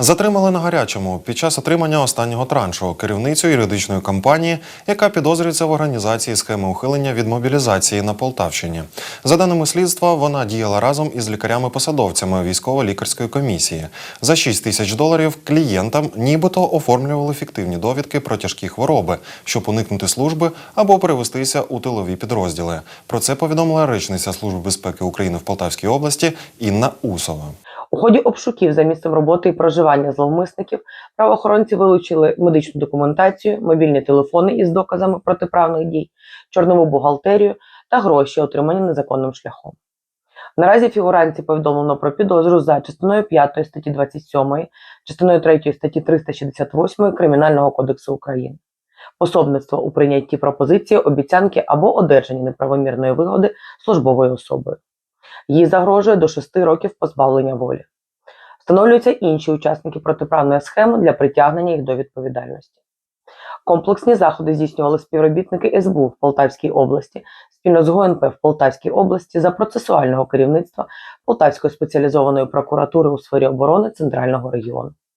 Затримали на гарячому під час отримання останнього траншу керівницю юридичної компанії, яка підозрюється в організації схеми ухилення від мобілізації на Полтавщині. За даними слідства, вона діяла разом із лікарями-посадовцями військово-лікарської комісії. За 6 тисяч доларів клієнтам нібито оформлювали фіктивні довідки про тяжкі хвороби, щоб уникнути служби або перевестися у тилові підрозділи. Про це повідомила речниця Служби безпеки України в Полтавській області Інна Усова. Ході обшуків за місцем роботи і проживання зловмисників правоохоронці вилучили медичну документацію, мобільні телефони із доказами протиправних дій, чорнову бухгалтерію та гроші, отримані незаконним шляхом. Наразі фігуранці повідомлено про підозру за частиною 5 статті 27, частиною 3 статті 368 Кримінального кодексу України. Пособництво у прийнятті пропозиції, обіцянки або одержанні неправомірної вигоди службовою особою. Їй загрожує до 6 років позбавлення волі. Встановлюються інші учасники протиправної схеми для притягнення їх до відповідальності. Комплексні заходи здійснювали співробітники СБУ в Полтавській області спільно з ГУНП в Полтавській області за процесуального керівництва Полтавської спеціалізованої прокуратури у сфері оборони Центрального регіону.